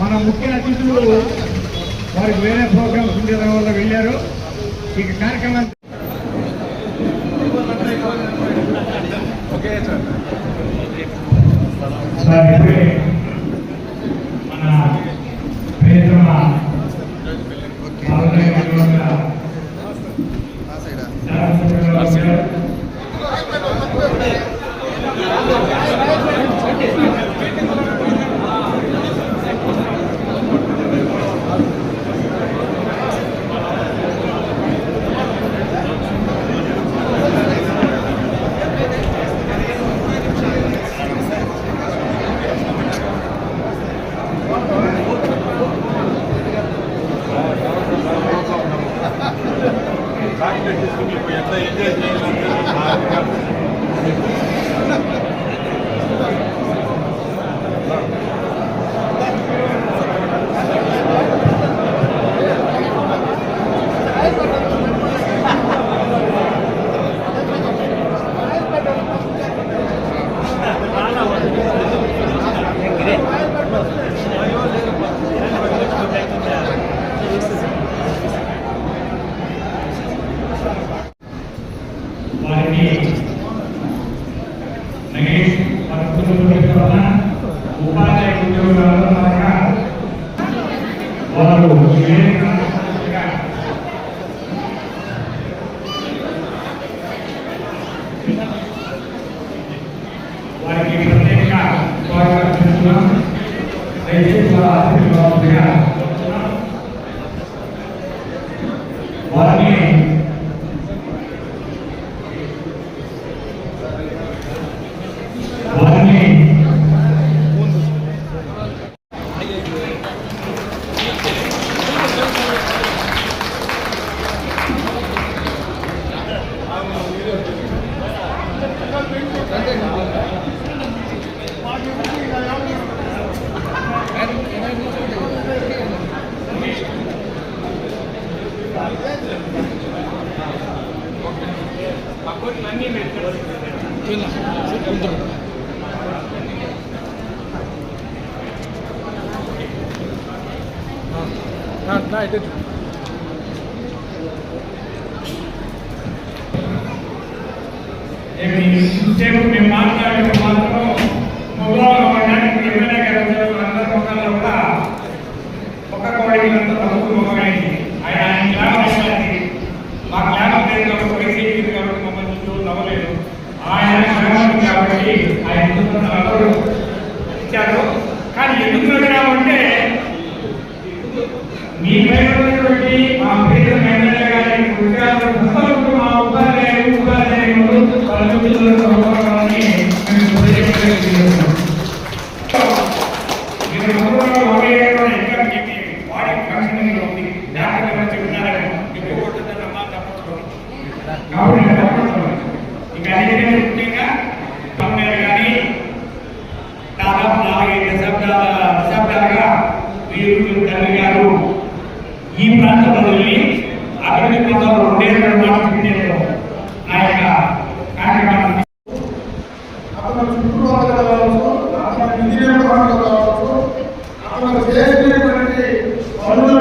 మన ముఖ్య అతిథులు వారికి వేరే ప్రోగ్రామ్స్ ఉండడం వల్ల వెళ్ళారు. ఇక కార్యక్రమం you're good. Yeah. I did. సేపు మేము మాట్లాడిన మాత్రం మొగ్గులో పడడానికి కూడా ఒక్క ఆయన జ్ఞానం మా జ్ఞానం లేదు ఆయన ఆయన మీ పైన ఉన్నటువంటి మా ప్రీతం ఎమ్మెల్యే గారి పుస్తకాలు మా ఉపాధ్యాయులు ఉపాధ్యాయులు కలపించడానికి ఇంకా అన్ని ముఖ్యంగా చేసినటువంటి పనులు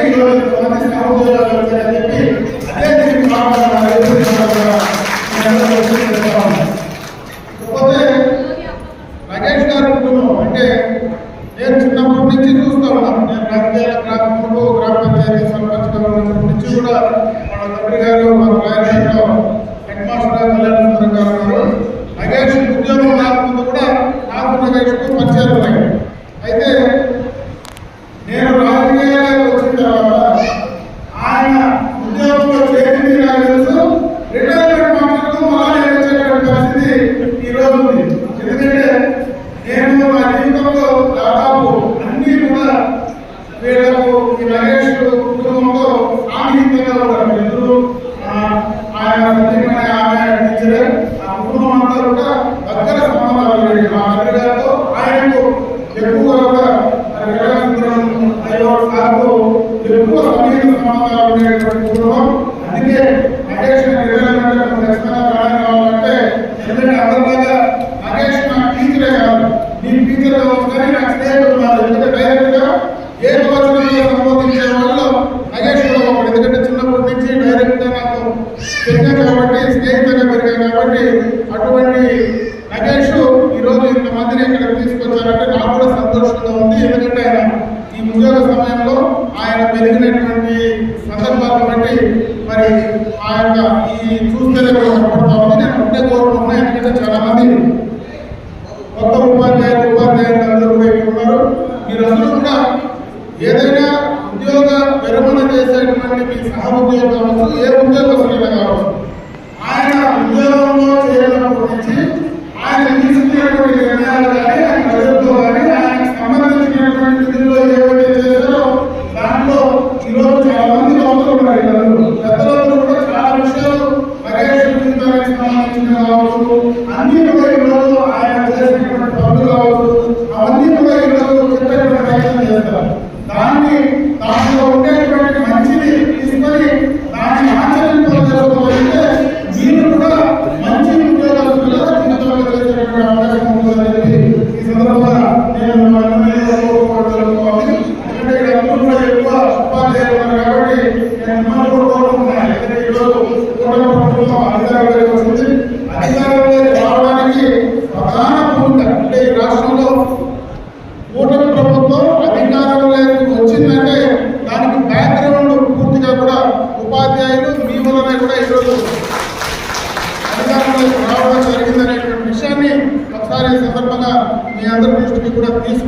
చెప్పి అదే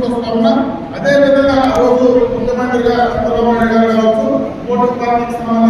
అదేవిధంగా ఆ రోజు ముఖ్యమంత్రి గారు చంద్రబాబు నాయుడు గారు కావచ్చు ఓటు ప్రారంభిస్తున్నారు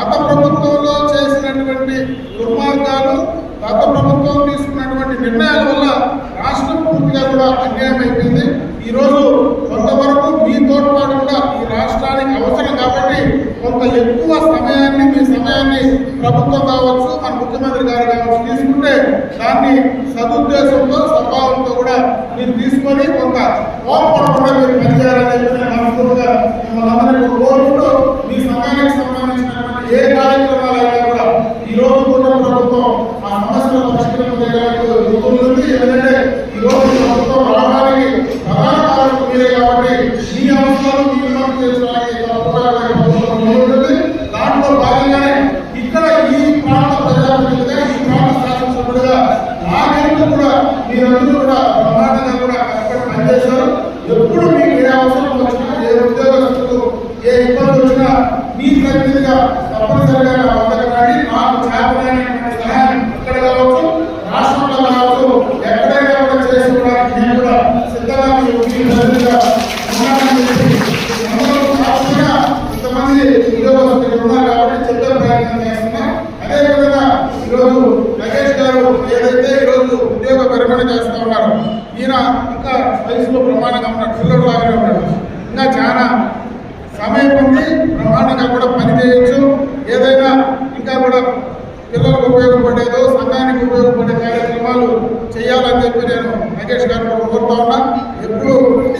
Papa తీసుకుంటే దాన్ని సదుద్దేశంతో స్వభావంతో కూడా మీరు తీసుకొని కొంత కోపడకుండా మీరు పనిచేయాలని మనస్ఫూర్తిగా మిమ్మల్ని అందరినీ కోరుకుంటూ మీ సమయానికి సంబంధించినటువంటి ఏ కూడా ఈ రోజు కూడా ప్రభుత్వం ఆ సమస్యలు పరిష్కరణ చేయడానికి ఎందుకంటే ఈ రోజు ప్రభుత్వం రావడానికి ప్రధాన కారణం మీరే కాబట్టి మీ అవసరాలు మీ ఎక్కడైనా కూడా చేసుకోవడానికి కూడా సిద్ధంగా ఇంతమంది ఈరోజు ఉన్నారు కాబట్టి చెప్తే ప్రయత్నం అదేవిధంగా ఈరోజు నగేష్ గారు ఏదైతే ఈరోజు ఉద్యోగ చేస్తూ ఉన్నారు ఈయన ఇంకా వయసులో ప్రమాణంగా పిల్లలు లాగానే ఉన్నాడు. ఇంకా చాలా సమయం ఉంది. ప్రమాణంగా కూడా పనిచేయచ్చు ఏదైనా ఇంకా కూడా పిల్లలకు ఉపయోగపడేదో సంఘానికి ఉపయోగపడే కార్యక్రమాలు చేయాలని చెప్పి నేను నగేష్ గారిని కోరుతా ఉన్నా. ఎప్పుడు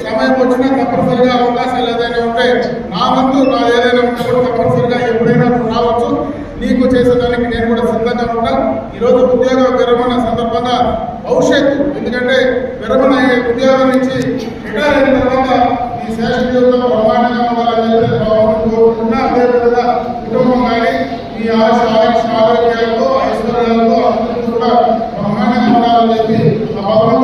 సమయం వచ్చినా తప్పనిసరిగా అవకాశాలు ఏదైనా ఉంటే నా వంతు నా ఏదైనా ఉన్నప్పుడు తప్పనిసరిగా ఎప్పుడైనా రావచ్చు. నీకు చేసేదానికి నేను కూడా సిద్ధంగా ఉంటాను ఈరోజు ఉద్యోగ విరమణ సందర్భంగా భవిష్యత్తు ఎందుకంటే విరమణ అయ్యే ఉద్యోగం నుంచి రిటైర్ అయిన తర్వాత ఈ శేష రవాణా బ్రహ్మాండంగా ఉండాలని కోరుకుంటున్నా. అదేవిధంగా కుటుంబం కానీ ఈ ఆశ ఆరోగ్యాలతో ఐశ్వర్యాలతో అందరికీ కూడా బ్రహ్మాండంగా ఉండాలని చెప్పి ఆ భగవంతుడు